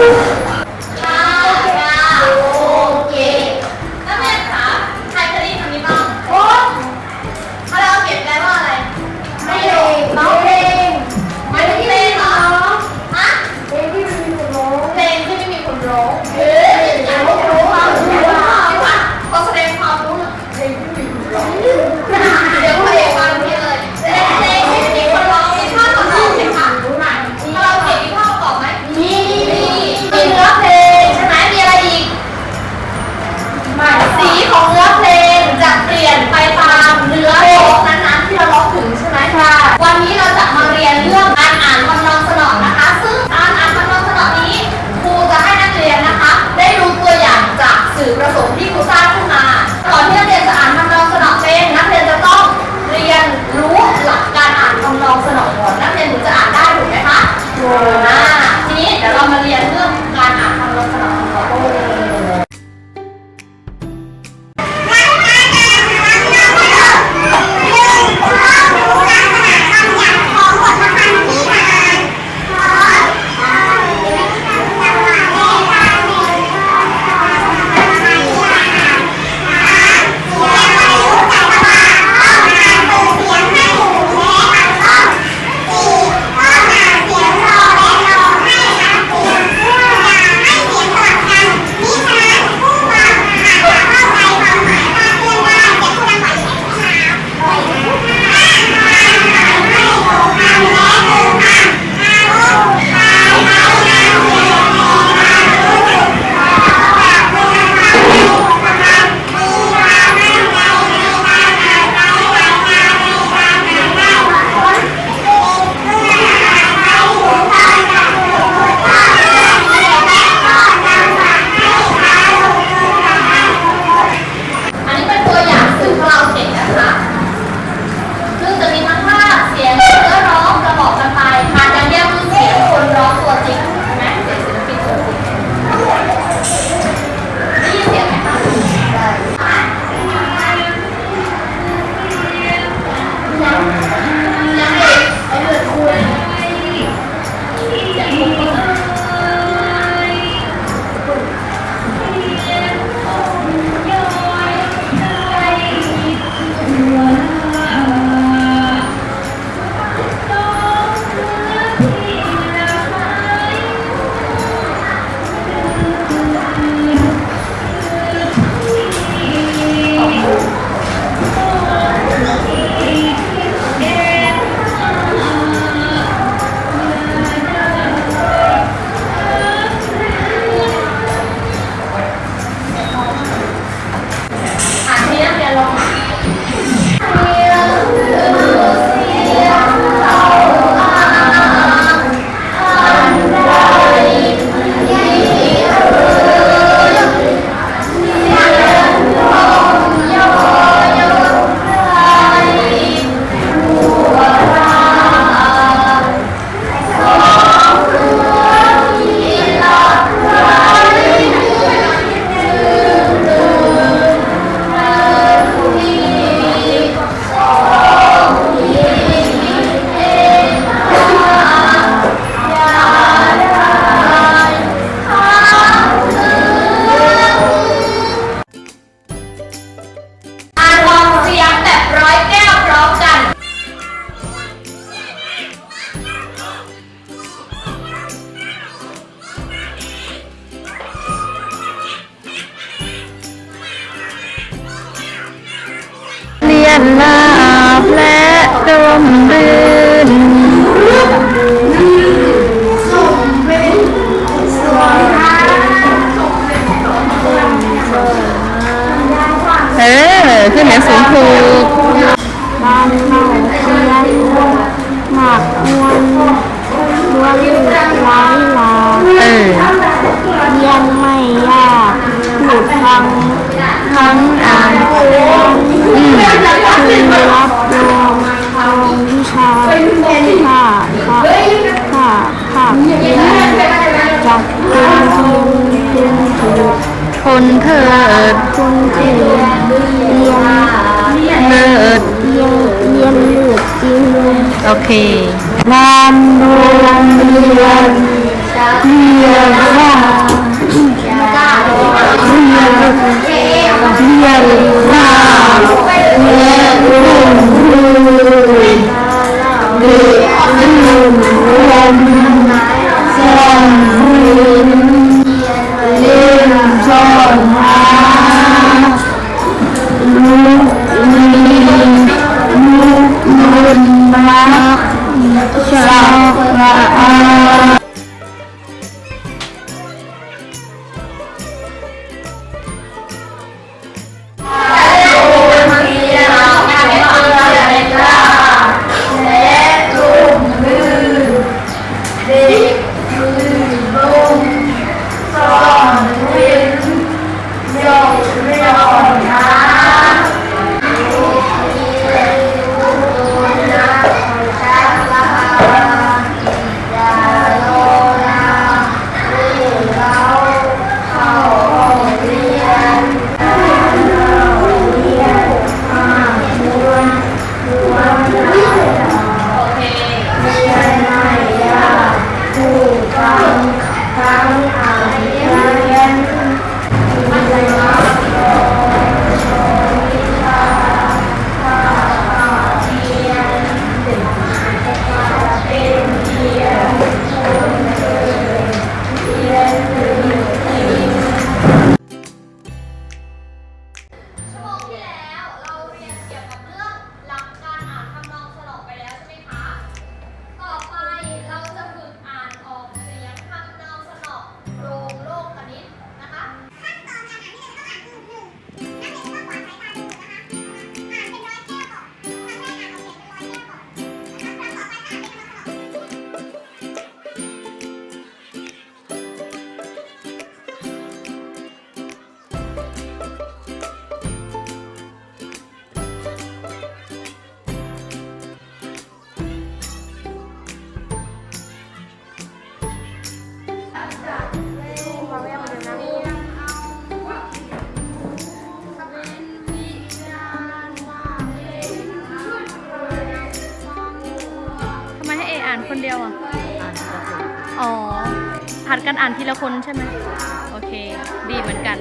Oh. ขึ้นแหนสูงคือบานเมาเชียหมากวนรวมร้ายลาเออเรียนไม่ยากถูกฟังทั้งอ่านคือรับรองวิชา ทนเถิดจงเถิดเลิศเยี่ยมเยียนเลิกจีนโอเคลำรวมเรียนเรียนว่าเรียนเรียนว่าเรียนรุ่เรุ่งเรียนรุ่เรุ่งแสงรุ่ง Sa พัดกันอ่านทีละคนใช่ไหมโอเค ดีเหมือนกัน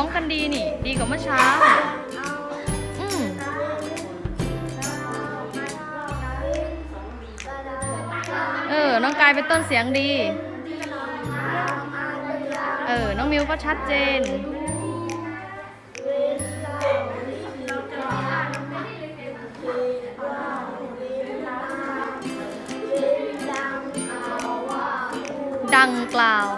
ฟ้องกันดีนี่ ดีกว่าเมื่อเช้า อืมเออ น้องกายเป็นต้นเสียงดี เออ น้องมิวก็ชัดเจน ดังกล่าว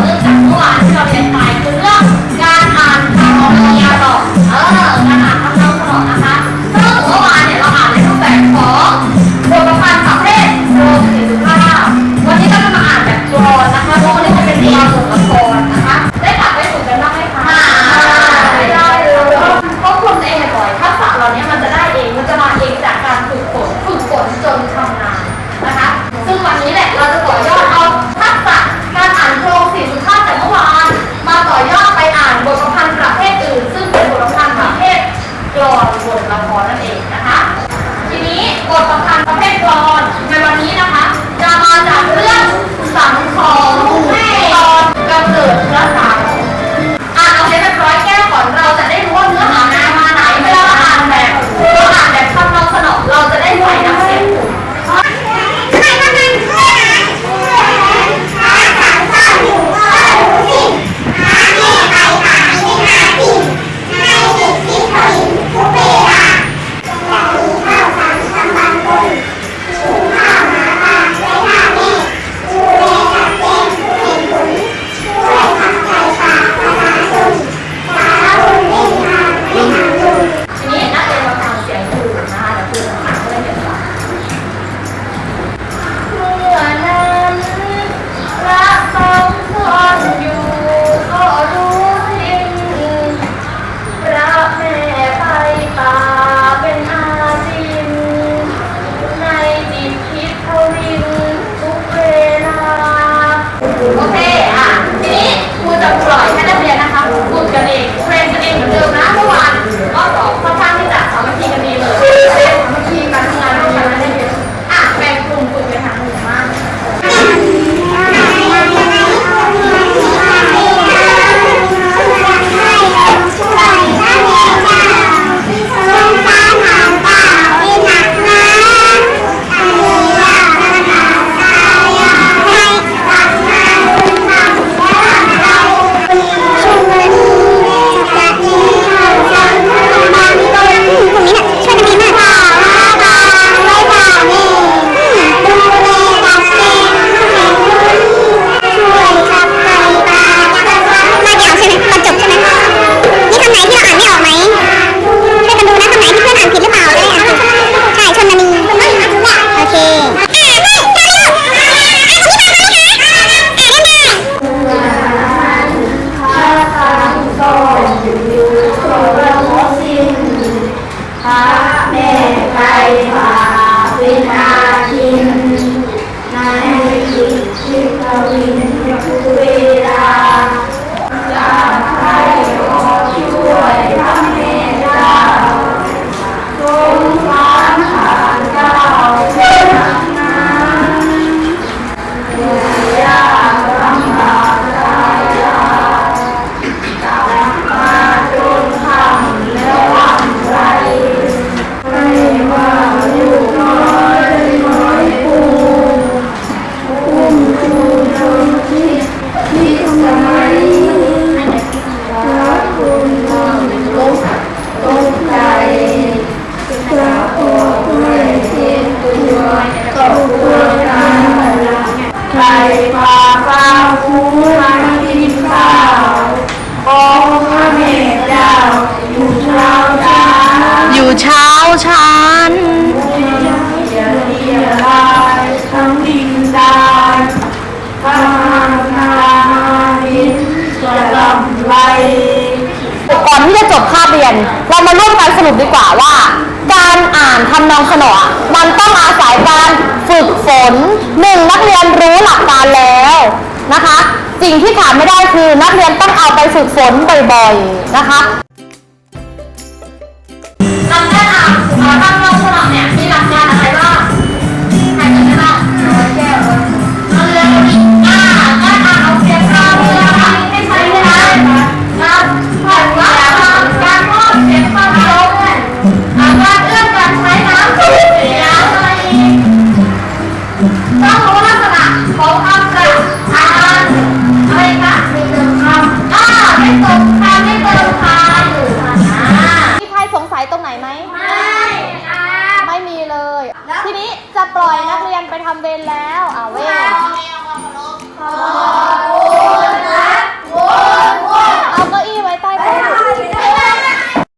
เนื่องจากเมื่อวานที่เราเรียนไปคือเรื่องการอ่านคำของพยาดอกเออการอ่านคำนองตลอดนะคะ บคาบเรียน เรามาร่วมกันสรุปดีกว่าว่า การอ่านทำนองขนอมันต้องอาศัยการฝึกฝนหนึ่งนักเรียนรู้หลักการแล้วนะคะ สิ่งที่ขาดไม่ได้คือนักเรียนต้องเอาไปฝึกฝนบ่อยๆนะคะทำได้อ่าน